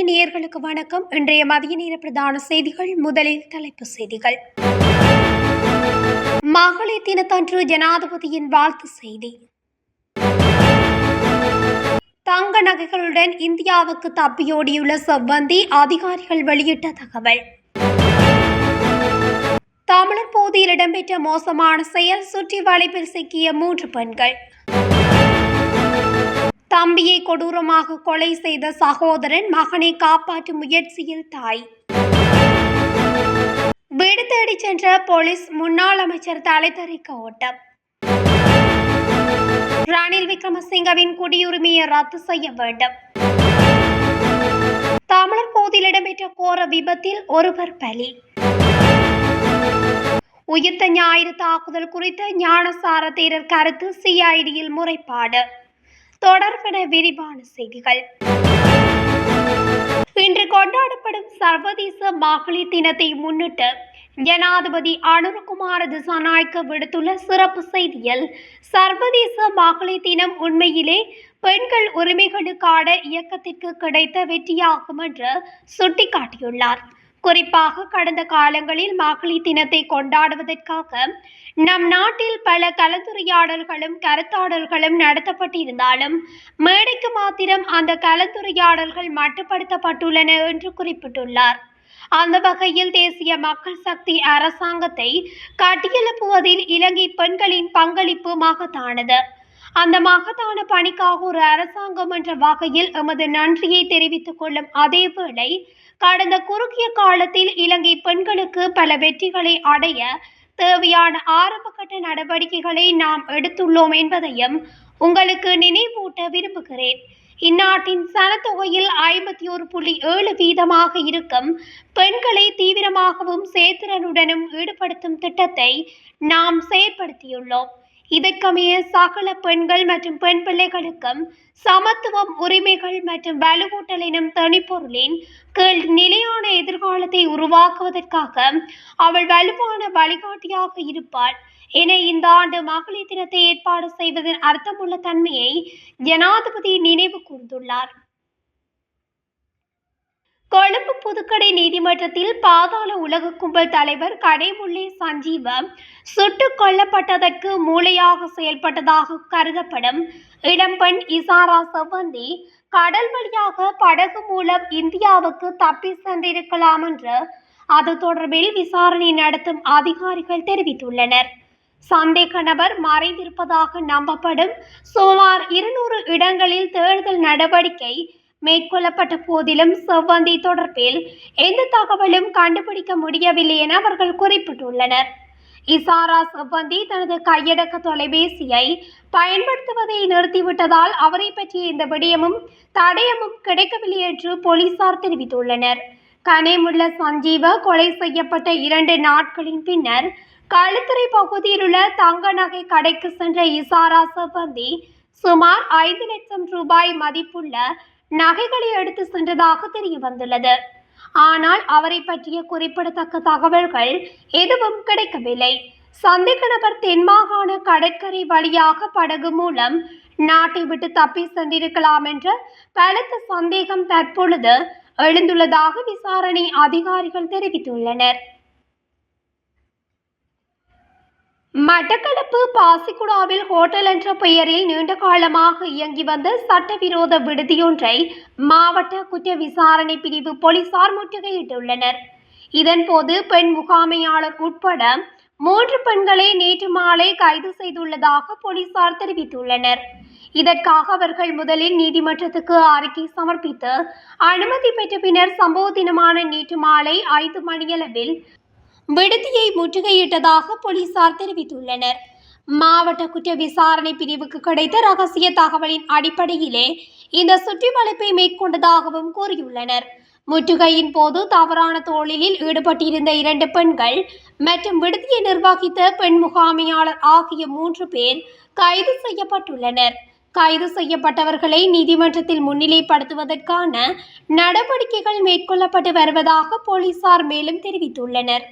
தமிழொலி நேயர்களுக்கு வணக்கம். இன்றைய மதிய நேர பிரதான செய்திகள் முதலில் தலைப்பு செய்திகள். மகளிர் தினத்தன்று ஜனாதிபதியின் வாழ்த்து செய்தி. தங்க நகைகளுடன் இந்தியாவுக்கு தப்பியோடியுள்ள செவ்வந்தி அதிகாரிகள் வெளியிட்ட தகவல். தமிழர் போதியில் இடம்பெற்ற மோசமான செயல் சுற்றி வளைப்பில் சிக்கிய மூன்று பெண்கள். தம்பியை கொடூரமாக கொலை செய்த சகோதரன் மகனை காப்பாற்றும் முயற்சியில் தாய். வீடு தேடி சென்ற போலீஸ் முன்னாள் அமைச்சர் தலைத்தறிக்க ஓட்டம். ரணில் விக்ரமசிங்கவின் குடியுரிமையை ரத்து செய்ய வேண்டும். தமிழர் போதில் இடம்பெற்ற கோர விபத்தில் ஒருவர் பலி. உயிர்த்த ஞாயிறு தாக்குதல் குறித்த ஞானசார தேரர் கருத்து சிஐடியில் முறைப்பாடு. தொடர்பென விரிவான செய்திகள். இன்று கொண்டாடப்படும் சர்வதேச மகளிர் தினத்தை முன்னிட்டு ஜனாதிபதி அனுரகுமார திசாநாயக்க விடுத்துள்ள சிறப்பு செய்தியில் சர்வதேச மகளிர் தினம் உண்மையிலே பெண்கள் உரிமைகளுக்கான இயக்கத்திற்கு கிடைத்த வெற்றியாகும் என்று சுட்டிக்காட்டியுள்ளார். குறிப்பாக கடந்த காலங்களில் மகளிர் தினத்தை கொண்டாடுவதற்காக நம் நாட்டில் பல கலந்துரையாடல்களும் கருத்தாடல்களும் நடத்தப்பட்டிருந்தாலும் மேடைக்கு மாத்திரம் அந்த கலந்துரையாடல்கள் மட்டுப்படுத்தப்பட்டுள்ளன என்று குறிப்பிட்டுள்ளார். அந்த வகையில் தேசிய மக்கள் சக்தி அரசாங்கத்தை கட்டியெழுப்புவதில் இலங்கை பெண்களின் பங்களிப்பு மகத்தானது அந்த மகத்தான பணிக்காக ஒரு அரசாங்கம் என்ற வகையில் எமது நன்றியை தெரிவித்துக் கொள்ளும் அதேவேளை கடந்த குறுகிய காலத்தில் இலங்கை பெண்களுக்கு பல வெற்றிகளை அடைய தேவையான ஆரம்பகட்ட நடவடிக்கைகளை நாம் எடுத்துள்ளோம் என்பதையும் உங்களுக்கு நினைவூட்ட விரும்புகிறேன். இந்நாட்டின் சனத்தொகையில் ஐம்பத்தி ஒரு புள்ளி ஏழு வீதமாக இருக்கும் பெண்களை தீவிரமாகவும் சேத்திரனுடனும் ஈடுபடுத்தும் திட்டத்தை நாம் செயற்படுத்தியுள்ளோம். இதற்கமைய சகல பெண்கள் மற்றும் பெண் பிள்ளைகளுக்கும் சமத்துவம் உரிமைகள் மற்றும் வலுவூட்டல் எனும் தனிப்பொருளின் கீழ் நிலையான எதிர்காலத்தை உருவாக்குவதற்காக அவள் வலுவான வழிகாட்டியாக இருப்பாள் என இந்த ஆண்டு மகளிர் தினத்தை ஏற்பாடு செய்வதன் அர்த்தமுள்ள தன்மையை ஜனாதிபதி நினைவு கூர்ந்துள்ளார். கொழும்பு புதுக்கடை நீதிமன்றத்தில் பாதாள உலக கும்பல் தலைவர் கடைமுல்லை சஞ்சீவம் சுட்டுக் கொல்லப்பட்டதற்கு மூளையாக செயல்பட்டதாக கருதப்படும். இளம்பெண் இசாரா செவ்வந்தி கடல் வழியாக படகு மூலம் இந்தியாவுக்கு தப்பி சென்றிருக்கலாம் என்று அது தொடர்பில் விசாரணை நடத்தும் அதிகாரிகள் தெரிவித்துள்ளனர். சந்தேக நபர் மறைந்திருப்பதாக நம்பப்படும். சுமார் இருநூறு இடங்களில் தேடுதல் நடவடிக்கை மேற்கொள்ளப்பட்ட போதிலும் செவ்வந்தி தொடர்பில் எந்த தகவலும் கண்டுபிடிக்க முடியவில்லை என அவர்கள் குறிப்பிட்டுள்ளனர். இசாரா செவ்வந்தி தனது கையடக்க தொலைபேசியை பயன்படுத்துவதை நிறுத்திவிட்டதால் அவரை பற்றிய இந்த விடயமும் தடயமும் கிடைக்கவில்லை என்று போலீசார் தெரிவித்துள்ளனர். கனேமுள்ள சஞ்சீவ கொலை செய்யப்பட்ட இரண்டு நாட்களின் பின்னர் களுத்துறை பகுதியில் உள்ள தங்க நகை கடைக்கு சென்ற இசாரா செவ்வந்தி சுமார் ஐந்து லட்சம் ரூபாய் மதிப்புள்ள நகைகளை எடுத்து சென்றதாக தெரிய வந்துள்ளது ஆனால் அவரை பற்றிய குறிப்பிடத்தக்க தகவல்கள் எதுவும் கிடைக்கவில்லை. சந்தேக நபர் தென்மாகாண கடற்கரை வழியாக படகு மூலம் நாட்டை விட்டு தப்பி சென்றிருக்கலாம் என்ற பலத்த சந்தேகம் தற்பொழுது எழுந்துள்ளதாக விசாரணை அதிகாரிகள் தெரிவித்துள்ளனர். மட்டக்களப்பு பாசிக்குடாவில் ஹோட்டல் என்ற பெயரில் நீண்ட காலமாக இயங்கி வந்த சட்டவிரோத விடுதியொன்றை மாவட்ட குற்ற விசாரணை பிரிவு போலீசார் முற்றுகையிட்டுள்ளனர். இதன்போது பெண் முகாமையாளர் உட்பட மூன்று பெண்களை நேற்று மாலை கைது செய்துள்ளதாக போலீசார் தெரிவித்துள்ளனர். இதற்காக அவர்கள் முதலில் நீதிமன்றத்துக்கு அறிக்கை சமர்ப்பித்து அனுமதி பெற்ற பின்னர் சம்பவ தினமான நேற்று மாலை ஐந்து மணியளவில் விடுதியை முற்றுகையிட்டதாக போலீசார் தெரிவித்துள்ளனர். மாவட்ட குற்ற விசாரணை பிரிவுக்கு கிடைத்த ரகசிய தகவலின் அடிப்படையிலே இந்த சுற்றிவளைப்பை மேற்கொண்டதாகவும் கூறியுள்ளனர். முற்றுகையின் போது தவறான தொழிலில் ஈடுபட்டிருந்த இரண்டு பெண்கள் மற்றும் விடுதியை நிர்வகித்த பெண் முகாமையாளர் ஆகிய மூன்று பேர் கைது செய்யப்பட்டுள்ளனர். கைது செய்யப்பட்டவர்களை நீதிமன்றத்தில் முன்னிலைப்படுத்துவதற்கான நடவடிக்கைகள் மேற்கொள்ளப்பட்டு வருவதாக போலீசார் மேலும் தெரிவித்துள்ளனர்.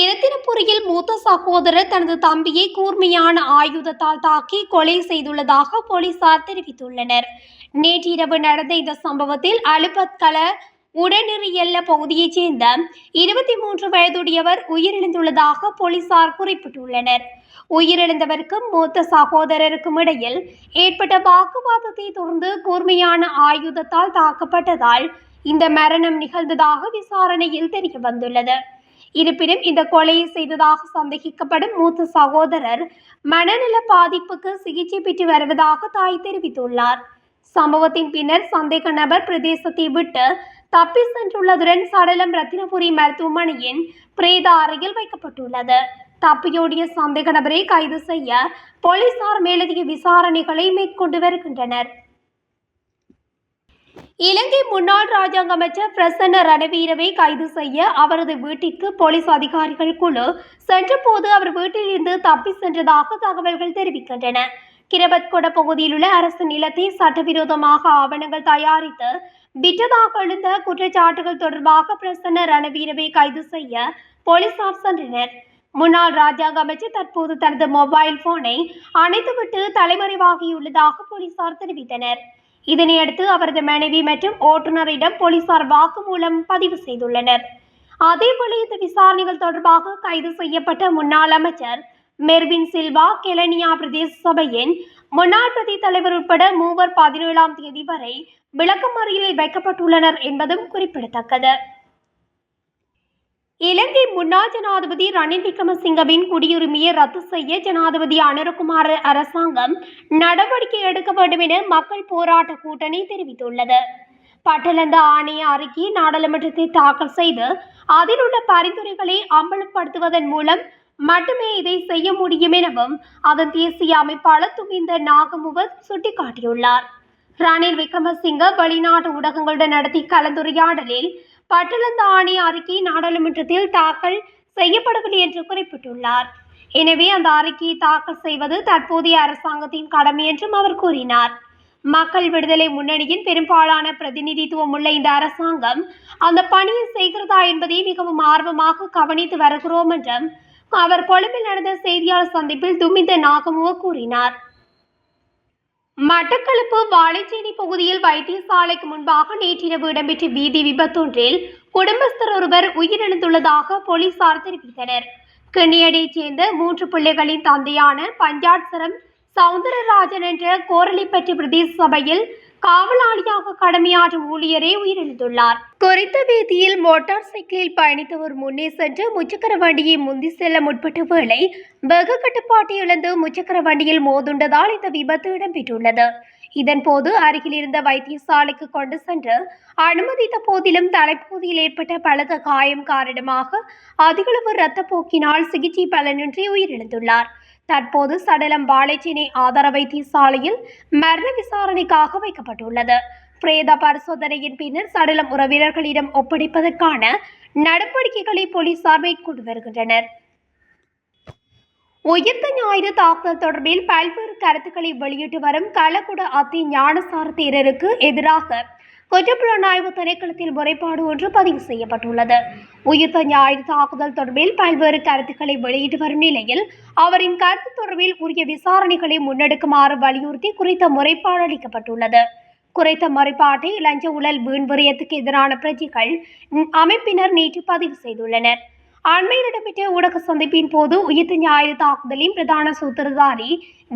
இரத்தினபுரியில் மூத்த சகோதரர் தனது தம்பியை கூர்மையான ஆயுதத்தால் தாக்கி கொலை செய்துள்ளதாக போலீசார் தெரிவித்துள்ளனர். நேற்றிரவு நடந்த இந்த சம்பவத்தில் அலுபத்கல உடனெறியல்ல பகுதியைச் சேர்ந்த இருபத்தி மூன்று வயதுடையவர் உயிரிழந்துள்ளதாக போலீசார் குறிப்பிட்டுள்ளனர். உயிரிழந்தவருக்கும் மூத்த சகோதரருக்கும் இடையில் ஏற்பட்ட வாக்குவாதத்தை தொடர்ந்து கூர்மையான ஆயுதத்தால் தாக்கப்பட்டதால் இந்த மரணம் நிகழ்ந்ததாக விசாரணையில் தெரிய வந்துள்ளது இருப்பினும் இந்த கொலையை செய்ததாக சந்தேகிக்கப்படும் மூத்த சகோதரர் மனநல பாதிப்புக்கு சிகிச்சை பெற்று வருவதாக தாய் தெரிவித்துள்ளார். சம்பவத்தின் பின்னர் சந்தேக நபர் பிரதேசத்தை விட்டு தப்பி சென்றுள்ளதுடன் சடலம் ரத்தினபுரி மருத்துவமனையின் பிரேத அறையில் வைக்கப்பட்டுள்ளது. தப்பியோடிய சந்தேக நபரை கைது செய்ய போலீசார் மேலதிக விசாரணைகளை மேற்கொண்டு வருகின்றனர். இலங்கை முன்னாள் ராஜாங்க அமைச்சர் பிரசன்ன ரணவீரவை கைது செய்ய அவரது வீட்டிற்கு போலீஸ் அதிகாரிகள் குழு சென்றபோது அவர் வீட்டிலிருந்து தப்பி சென்றதாக தகவல்கள் தெரிவிக்கின்றன. கிரபத்கொட பகுதியில் உள்ள அரசு நிலத்தை சட்டவிரோதமாக ஆவணங்கள் தயாரித்து விட்டதாக எழுந்த குற்றச்சாட்டுகள் தொடர்பாக பிரசன்ன ரணவீரவை கைது செய்ய போலீசார் சென்றனர். முன்னாள் ராஜாங்க அமைச்சர் தற்போது தனது மொபைல் போனை அணைத்துவிட்டு தலைமறைவாகியுள்ளதாக போலீசார் தெரிவித்தனர். இதனையடுத்து அவரது மனைவி மற்றும் ஓட்டுநரிடம் போலீசார் வாக்குமூலம் பதிவு செய்துள்ளனர். அதேபோல இந்த விசாரணைகள் தொடர்பாக கைது செய்யப்பட்ட முன்னாள் அமைச்சர் மெர்வின் சில்வா கெலனியா பிரதேச சபையின் முன்னாள் பிரதி தலைவர் உட்பட மூவர் பதினேழாம் தேதி வரை விளக்கமறியலில் வைக்கப்பட்டுள்ளனர் என்பதும் குறிப்பிடத்தக்கது. இலங்கை முன்னாள் ஜனாதிபதி ரணில் விக்ரமசிங்கவின் குடியுரிமையை ரத்து செய்ய ஜனாதிபதி அனுரகுமார அரசாங்கம் நடவடிக்கை எடுக்க வேண்டும் என மக்கள் போராட்ட கூட்டணி தெரிவித்துள்ளது. பட்டலந்த ஆணைய அறிக்கை நாடாளுமன்றத்தை தாக்கல் செய்து அதில் உள்ள பரிந்துரைகளை அம்பலப்படுத்துவதன் மூலம் மட்டுமே இதை செய்ய முடியும் எனவும் அதன் தேசிய அமைப்பாளர் துமிந்த நாகமுவத் சுட்டிக்காட்டியுள்ளார். ரணில் விக்ரமசிங்க வெளிநாட்டு ஊடகங்களுடன் நடத்திய கலந்துரையாடலில் பட்டலந்த ஆணைய அறிக்கை நாடாளுமன்றத்தில் தாக்கல் செய்யப்படவில்லை என்று குறிப்பிட்டுள்ளார். எனவே அந்த அறிக்கையை தாக்கல் செய்வது தற்போதைய அரசாங்கத்தின் கடமை என்றும் அவர் கூறினார். மக்கள் விடுதலை முன்னணியின் பெரும்பாலான பிரதிநிதித்துவம் உள்ள இந்த அரசாங்கம் அந்த பணியை செய்கிறதா என்பதை மிகவும் ஆர்வமாக கவனித்து வருகிறோம் என்றும் அவர் கொழும்பில் நடந்த செய்தியாளர் சந்திப்பில் துமிந்த நாகமுவ கூறினார். மட்டக்களப்பு வாழைச்சேரி பகுதியில் வைத்தியசாலைக்கு முன்பாக நேற்றிரவு இடம்பெற்ற வீதி விபத்தொன்றில் குடும்பஸ்தர் ஒருவர் உயிரிழந்துள்ளதாக போலீசார் தெரிவித்தனர். கிண்ணியடியைச் சேர்ந்த மூன்று பிள்ளைகளின் தந்தையான பஞ்சாட்சரம் சவுந்தரராஜன் என்ற கோரளிப்பட்டி பிரதேச சபையில் காவலாளியாக கடமையாற்றும் ஊழியரே உயிரிழந்துள்ளார். குறித்த வீதியில் மோட்டார் சைக்கிளில் பயணித்தவர் முன்னே சென்று முச்சக்கர வண்டியை முந்தி செல்ல முற்பட்ட வேளை வெகு கட்டுப்பாட்டை இழந்து முச்சக்கர வண்டியில் மோதுண்டதால் இந்த விபத்து இடம்பெற்றுள்ளது. இதன்போது அருகில் இருந்த வைத்தியசாலைக்கு கொண்டு சென்று அனுமதித்த போதிலும் தலைப்பகுதியில் ஏற்பட்ட பலத்த காயம் காரணமாக அதிகளவு இரத்தப்போக்கினால் சிகிச்சை பலனின்றி உயிரிழந்துள்ளார். தற்போது சடலம் வாழைச்சேனை ஆதார வைத்தியசாலையில் மரண விசாரணைக்காக வைக்கப்பட்டுள்ளது. பிரேத பரிசோதனையின் பின்னர் சடலம் உறவினர்களிடம் ஒப்படைப்பதற்கான நடவடிக்கைகளை போலீசார் மேற்கொண்டு வருகின்றனர். உயிர்த்த ஞாயிறு தாக்குதல் தொடர்பில் பல்வேறு கருத்துக்களை வெளியிட்டு வரும் கலகுட அத்தி ஞானசார தேரருக்கு எதிராக குற்றப்புலனாய்வு திணைக்களத்தில் முறைப்பாடு ஒன்று பதிவு செய்யப்பட்டுள்ளது. உயிர்த்த ஞாயிறு தாக்குதல் தொடர்பில் பல்வேறு கருத்துக்களை வெளியிட்டு வரும் நிலையில் அவரின் கருத்து தொடர்பில் உரிய விசாரணைகளை முன்னெடுக்குமாறு வலியுறுத்தி குறித்த முறைப்பாடு அளிக்கப்பட்டுள்ளது. குறைத்த முறைப்பாட்டை லஞ்ச ஊழல் வீண்விரயத்துக்கு எதிரான பிரஜைகள் அமைப்பினர் நேற்று பதிவு செய்துள்ளனர். அண்மையில் இடம்பெற்ற ஊடக சந்திப்பின் போது உயிர்த்த ஞாயிறு தாக்குதலின் பிரதான சூத்திரதாரி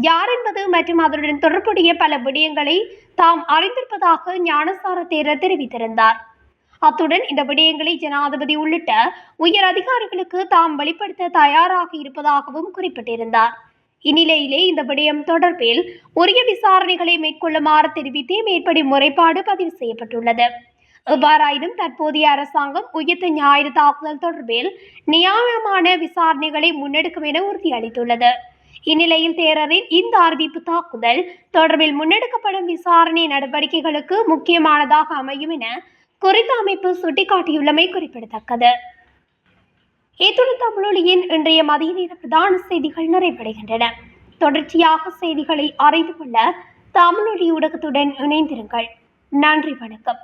யார் என்பது மற்றும் அதனுடன் தொடர்புடைய பல விடயங்களை தாம் அறிந்திருப்பதாக ஞானசார தேரர் தெரிவித்திருந்தார். அத்துடன் இந்த விடயங்களை ஜனாதிபதி உள்ளிட்ட உயர் அதிகாரிகளுக்கு தாம் வெளிப்படுத்த தயாராக இருப்பதாகவும் குறிப்பிட்டிருந்தார். இந்நிலையிலே இந்த விடயம் தொடர்பில் உரிய விசாரணைகளை மேற்கொள்ளுமாறு தெரிவித்தே மேற்படி முறைப்பாடு பதிவு செய்யப்பட்டுள்ளது. எவ்வாறாயினும் தற்போதைய அரசாங்கம் உயிர்த்த ஞாயிறு தாக்குதல் தொடர்பில் நியாயமான விசாரணைகளை முன்னெடுக்கும் என உறுதியளித்துள்ளது. இந்நிலையில் தேரரின் இந்த அறிவிப்பு தாக்குதல் தொடர்பில் முன்னெடுக்கப்படும் விசாரணை நடவடிக்கைகளுக்கு முக்கியமானதாக அமையும் என குறித்த அமைப்பு சுட்டிக்காட்டியுள்ளமை குறிப்பிடத்தக்கது. இத்துடன் தமிழொலியின் இன்றைய மதிய நேர பிரதான செய்திகள் நிறைவடைகின்றன. தொடர்ச்சியாக செய்திகளை அறிந்து கொள்ள தமிழொலி ஊடகத்துடன் இணைந்திருங்கள். நன்றி வணக்கம்.